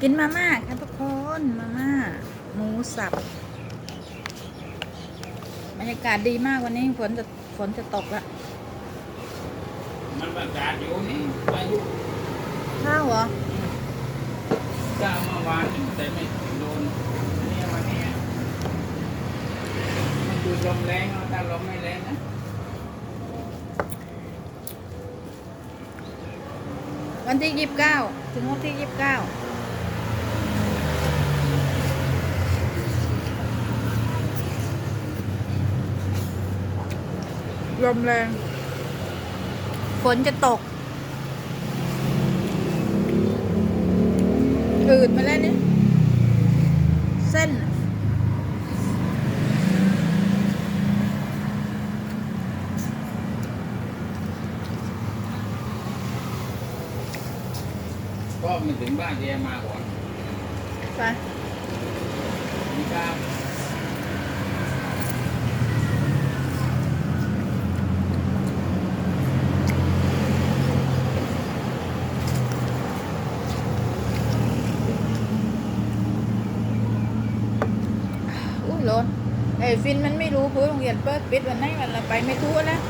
กินมาม่าค่ะทุกคนมาม่าหมูสับบรรยากาศดีมากวันนี้ฝนจะฝนจะตกละมันประกาศอยู่นี่อายุข้าวเหรอเจ้าเมื่อวานนี่แต่ไม่โดนอันนี้วันนี้มันคือลมแรงเอาแต่ลมไม่แรงนะวันที่ยี่สิบเก้าถึงวันที่ยี่สิบเก้า ลมแรง ฝนจะตกอืดมาแล้วนี่เส้นน่ะก็มันถึงบ้านแกมาก่อน ไปมีกล้า ร้อนไอ้ฟินมันไม่รู้คือโรงเรียนเปิดปิดวันไหนวันละไปไม่ทั่วแล้ว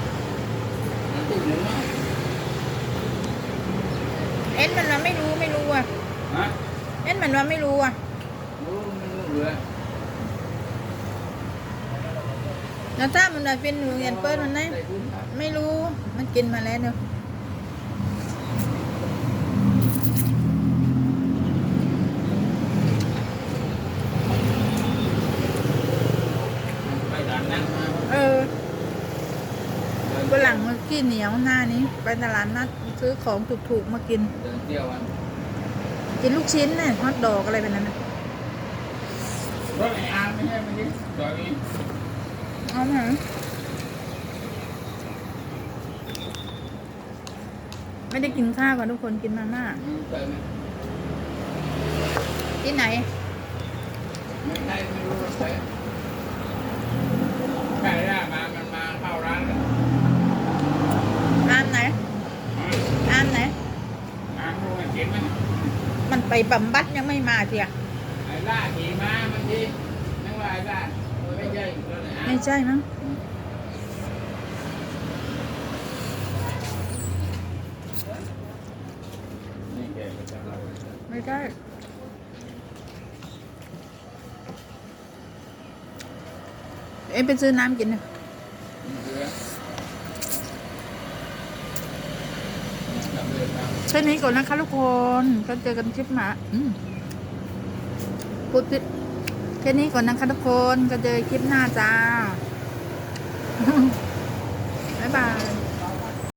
มันตุ่นหรือไม่เอ็นมันว่าไม่รู้ไม่รู้อะฮะเอ็นมันว่าไม่รู้อะรู้ไม่รู้เหลือแล้วถ้ามันว่าฟินโรงเรียนเปิดวันไหนได้ทุนครับไม่รู้มันกินมาแล้วเนอะ มันไปด่านนั่งมา เออ ฝรั่งมันขี้เหนียวหน้านี้ ไปตลาดนัดซื้อของถูกๆมากิน เดินเที่ยวกันกินลูกชิ้นเนี่ยฮอทดอกอะไรแบบนั้นน่ะรถไออาร์ไม่ใช่ไม่ใช่จอยนี้เอามไม่ได้กินข้าวกันทุกคนกินมาม่าอืมเติมไหมที่ไหน ไม่ใช่ไม่รู้รถไฟใช่ได้มามันมาเข้าร้านแล้ว ร้านไหน อืม ร้านไหน ร้านรู้มันเก็บไหม มัน ไปบำบัดยังไม่มาเทียไอ้ล่าขี่ม้ามันทีนึกว่าไอ้ล่าไม่ใช่รถไอ้อาร์ไม่มใช่มั้งนี่แกไปจับเราไม่ใช่เอ็มไปซื้อน้ำกินนะ แค่นี้ก่อนนะคะทุกคนก็เจอกันคลิปหมาพูดแค่นี้ก่อนนะคะทุกคนก็เจอคลิปหน้าจ้าบ๊ายบาย